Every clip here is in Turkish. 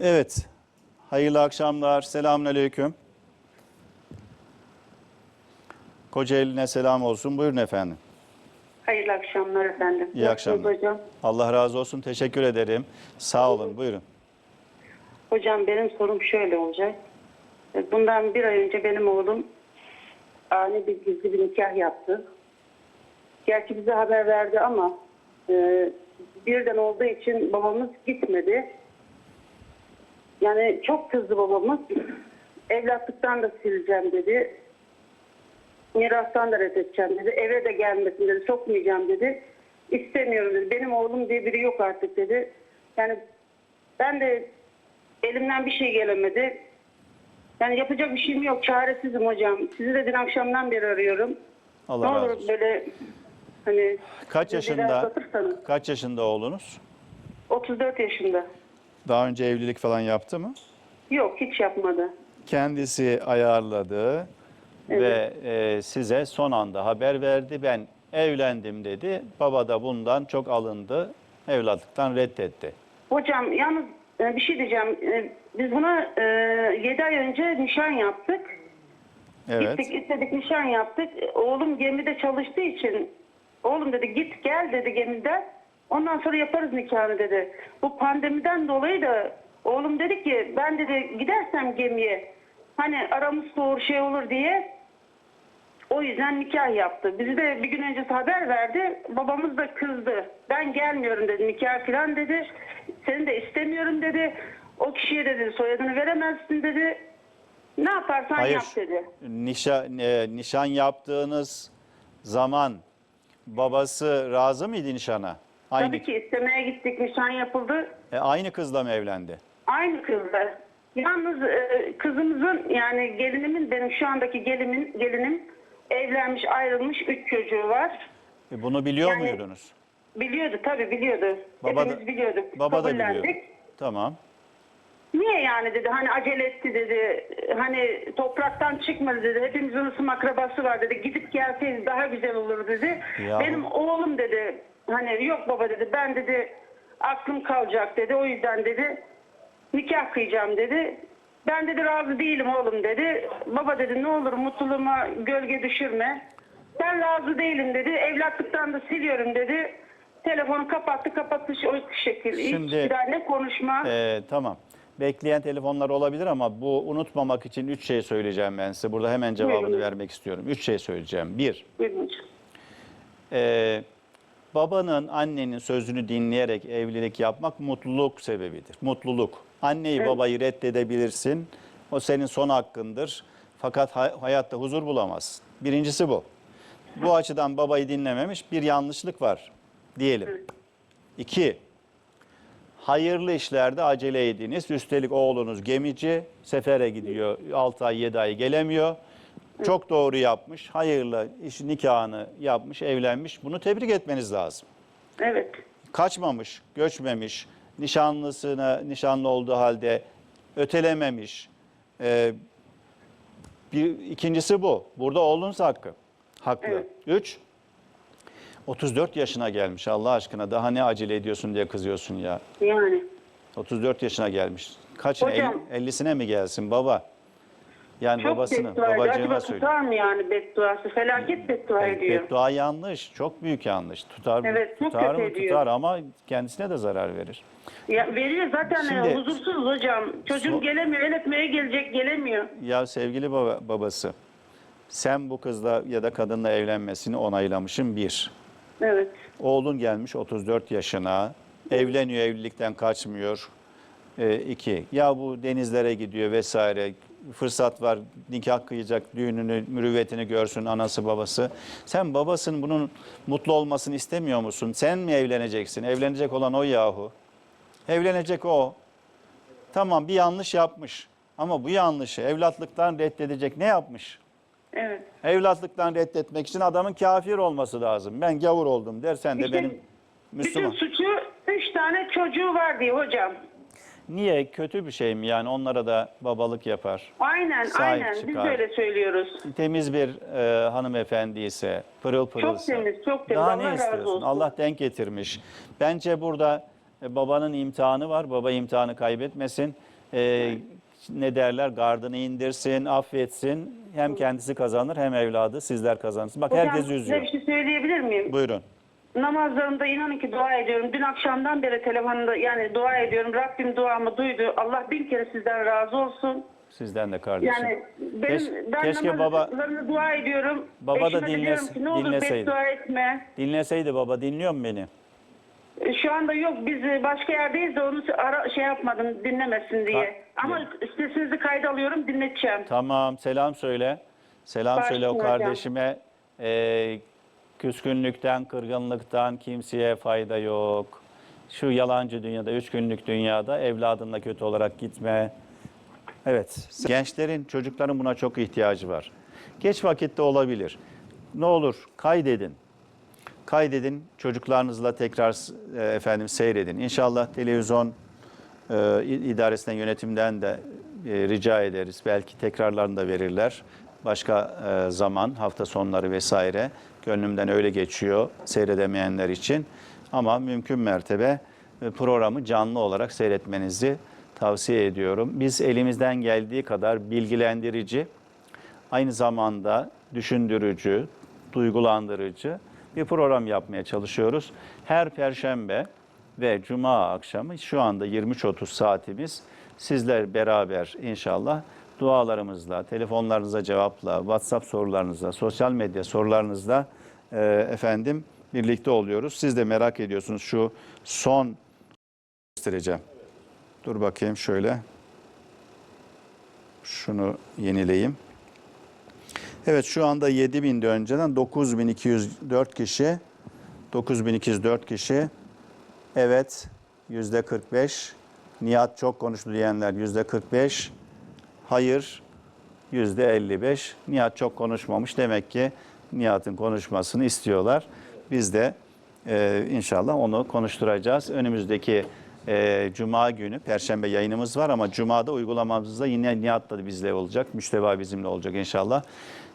Evet. Hayırlı akşamlar. Selamünaleyküm. Kocaeli'ne selam olsun. Buyurun efendim. Hayırlı akşamlar efendim. İyi Nasılsınız akşamlar. Hocam. Allah razı olsun. Teşekkür ederim. Sağ olun. Buyurun. hocam benim sorum şöyle olacak. Bundan bir ay önce benim oğlum ani bir gizli bir nikah yaptı. Gerçi bize haber verdi ama e, birden olduğu için babamız gitmedi. Yani çok kızdı babamız. Evlatlıktan da sileceğim dedi. Mirastan da reddedeceğim dedi. Eve de gelmesin dedi. Sokmayacağım dedi. İstemiyorum dedi. Benim oğlum diye biri yok artık dedi. Yani ben de elimden bir şey gelemedi. Yani yapacak bir şeyim yok. Çaresizim hocam. Sizi de dün akşamdan beri arıyorum. Allah ne razı olur olsun. böyle hani Kaç yaşında kaç yaşında oğlunuz? 34 yaşında. Daha önce evlilik falan yaptı mı? Yok hiç yapmadı. Kendisi ayarladı ve e, size son anda haber verdi. Ben evlendim dedi. Baba da bundan çok alındı. Evlatlıktan reddetti. Hocam yalnız e, bir şey diyeceğim. E, Biz buna 7 ay önce nişan yaptık. Evet. Gittik istedik nişan yaptık. E, Oğlum gemide çalıştığı için oğlum dedi git gel dedi gemiden. Ondan sonra yaparız nikahını dedi. Bu pandemiden dolayı da oğlum dedi ki ben dedi gidersem gemiye hani aramız soğur şey olur diye o yüzden nikah yaptı. Bizi de bir gün öncesi haber verdi. Babamız da kızdı. Ben gelmiyorum dedi nikah falan dedi. Seni de istemiyorum dedi. O kişiye dedi soyadını veremezsin dedi. Ne yaparsan Hayır. yap dedi. Nişan, e, nişan yaptığınız zaman babası razı mıydı nişana? Aynı, Tabii ki istemeye gittik nişan yapıldı. e, aynı kızla mı evlendi? Aynı kızla. Yalnız e, kızımızın yani gelinimin benim şu andaki gelimin, gelinim evlenmiş ayrılmış üç çocuğu var. E, bunu biliyor Yani- muydunuz? Biliyordu tabii biliyordu. Baba da- Hepimiz biliyorduk. Baba da Kabullendik. biliyor. Tamam. Niye yani dedi hani acele etti dedi. Hani topraktan çıkmadı dedi. Hepimizin ısım akrabası var dedi. Gidip gelseydi daha güzel olur dedi. Ya. Benim oğlum dedi hani yok baba dedi ben dedi aklım kalacak dedi. O yüzden dedi nikah kıyacağım dedi. Ben dedi razı değilim oğlum dedi. Baba dedi ne olur mutluluğuma gölge düşürme. Ben razı değilim dedi. Evlatlıktan da siliyorum dedi. Telefonu kapattı kapattı o şekilde. Şimdi- Hiç bir konuşma. E, tamam. Bekleyen telefonlar olabilir ama bu unutmamak için üç şey söyleyeceğim ben size. Burada hemen cevabını Buyurun. vermek istiyorum. Üç şey söyleyeceğim. Bir, Buyurun e, babanın annenin sözünü dinleyerek evlilik yapmak mutluluk sebebidir. Mutluluk. Anneyi babayı reddedebilirsin. O senin son hakkındır. Fakat hay- hayatta huzur bulamazsın. Birincisi bu. Bu açıdan babayı dinlememiş bir yanlışlık var diyelim. İki, hayırlı işlerde acele ediniz. Üstelik oğlunuz gemici, sefere gidiyor. 6 ay 7 ay gelemiyor. Çok doğru yapmış. Hayırlı iş nikahını yapmış, evlenmiş. Bunu tebrik etmeniz lazım. Evet. Kaçmamış, göçmemiş, nişanlısına nişanlı olduğu halde ötelememiş. Ee, bir ikincisi bu. Burada oğlunuz hakkı. Haklı. Evet. Üç, 34 yaşına gelmiş Allah aşkına. Daha ne acele ediyorsun diye kızıyorsun ya. Yani. 34 yaşına gelmiş. Kaçına? Hocam. 50'sine mi gelsin baba? Yani Çok babasını, beddua ediyor. babacığıma Acaba söylüyor. tutar mı yani bedduası? Felaket beddua ediyor. Beddua yanlış, çok büyük yanlış. Tutar? Evet, çok tutar mı? ediyor. Tutar ama kendisine de zarar verir. Ya veriyor zaten Şimdi- e, huzursuz hocam. Çocuğum So- gelemiyor. El etmeye gelecek gelemiyor. Ya sevgili baba, babası, sen bu kızla ya da kadınla evlenmesini onaylamışsın bir. Evet. Oğlun gelmiş 34 yaşına, evleniyor, evlilikten kaçmıyor. Ee, iki, ya bu denizlere gidiyor vesaire, fırsat var, nikah kıyacak, düğününü, mürüvvetini görsün anası babası. Sen babasının bunun mutlu olmasını istemiyor musun? Sen mi evleneceksin? Evlenecek olan o yahu. Evlenecek o. Tamam bir yanlış yapmış ama bu yanlışı evlatlıktan reddedecek ne yapmış? Evet. Evlatlıktan reddetmek için adamın kafir olması lazım. Ben gavur oldum dersen de İşte benim Müslüman. Bütün suçu üç tane çocuğu var diye hocam. Niye? Kötü bir şey mi? Yani onlara da babalık yapar. Aynen Sahip aynen. Biz çıkar. de öyle söylüyoruz. Temiz bir e, hanımefendi ise, pırıl pırılsa. temiz, çok temiz. Daha Allah ne razı istiyorsun? olsun. Allah denk getirmiş. Bence burada E, babanın imtihanı var. Baba imtihanı kaybetmesin. E, ne derler? Gardını indirsin, affetsin. Hem kendisi kazanır hem evladı sizler kazanırsın. Bak Hocam, herkes size üzüyor. bir şey söyleyebilir miyim? Buyurun. Namazlarımda inanın ki dua ediyorum. Dün akşamdan beri telefonda yani dua ediyorum. Rabbim duamı duydu. Allah bin kere sizden razı olsun. Sizden de kardeşim. Yani benim, Keş- ben keşke baba dua ediyorum. Baba da Eşime dinlese- ki ne olur dinleseydi. beddua etme. dinleseydi baba dinliyor mu beni? E, Şu anda yok biz e, başka yerdeyiz de onu ara, şey yapmadım dinlemesin diye. Ha, Ama sesinizi kayda alıyorum dinleteceğim. Tamam selam söyle. Selam Baş söyle o üstüne hocam. kardeşime. Ee, küskünlükten, kırgınlıktan kimseye fayda yok. Şu yalancı dünyada, üç günlük dünyada evladınla kötü olarak gitme. Evet, gençlerin, çocukların buna çok ihtiyacı var. Geç vakitte olabilir. Ne olur kaydedin. Kaydedin, çocuklarınızla tekrar e, efendim seyredin. İnşallah televizyon e, idaresinden, yönetimden de e, rica ederiz. Belki tekrarlarını da verirler. Başka e, zaman, hafta sonları vesaire. Gönlümden öyle geçiyor seyredemeyenler için. Ama mümkün mertebe e, programı canlı olarak seyretmenizi tavsiye ediyorum. Biz elimizden geldiği kadar bilgilendirici, aynı zamanda düşündürücü, duygulandırıcı bir program yapmaya çalışıyoruz. Her perşembe ve cuma akşamı şu anda 23.30 saatimiz sizler beraber inşallah dualarımızla, telefonlarınıza cevapla, WhatsApp sorularınızla, sosyal medya sorularınızla e, efendim birlikte oluyoruz. Siz de merak ediyorsunuz şu son göstereceğim. Dur bakayım şöyle. Şunu yenileyim. Evet şu anda 7000'de önceden 9204 kişi 9204 kişi evet yüzde 45 Nihat çok konuştu diyenler yüzde 45 hayır yüzde 55 Nihat çok konuşmamış demek ki Nihat'ın konuşmasını istiyorlar. Biz de e, inşallah onu konuşturacağız. Önümüzdeki e, Cuma günü, Perşembe yayınımız var ama Cuma'da uygulamamızda yine Nihat da bizle olacak. Müşteba bizimle olacak inşallah.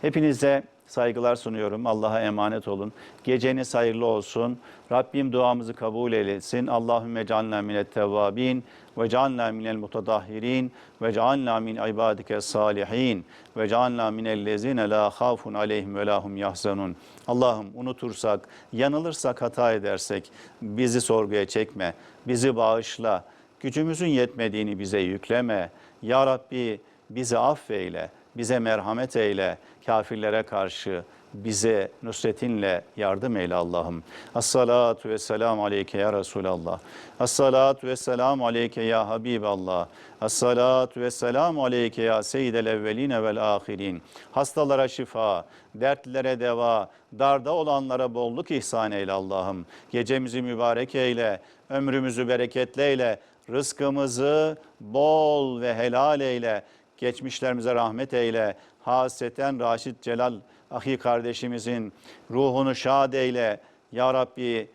Hepinize saygılar sunuyorum. Allah'a emanet olun. Geceniz hayırlı olsun. Rabbim duamızı kabul eylesin. Allahümme cealna minet tevvabin ve cealna minel mutadahhirin ve cealna min ibadike salihin ve cealna minellezine la khafun aleyhim ve lahum yahzanun. Allah'ım unutursak, yanılırsak, hata edersek bizi sorguya çekme, bizi bağışla. Gücümüzün yetmediğini bize yükleme. Ya Rabbi bizi affeyle, bize merhamet eyle, kafirlere karşı bize nusretinle yardım eyle Allah'ım. Esselatu ve selamu aleyke ya Resulallah. Esselatu ve selamu aleyke ya Habiballah. Esselatu ve selamu aleyke ya Seyyidel evveline vel ahirin. Hastalara şifa, dertlere deva, darda olanlara bolluk ihsan eyle Allah'ım. Gecemizi mübarek eyle, ömrümüzü bereketli eyle, rızkımızı bol ve helal eyle. Geçmişlerimize rahmet eyle. Haseten Raşit Celal ahi kardeşimizin ruhunu şad eyle. Ya Rabbi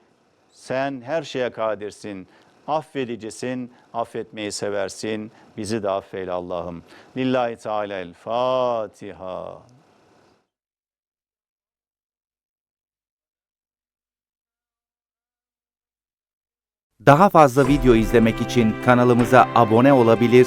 sen her şeye kadirsin. Affedicisin, affetmeyi seversin. Bizi de affeyle Allah'ım. Lillahi Teala Fatiha. Daha fazla video izlemek için kanalımıza abone olabilir,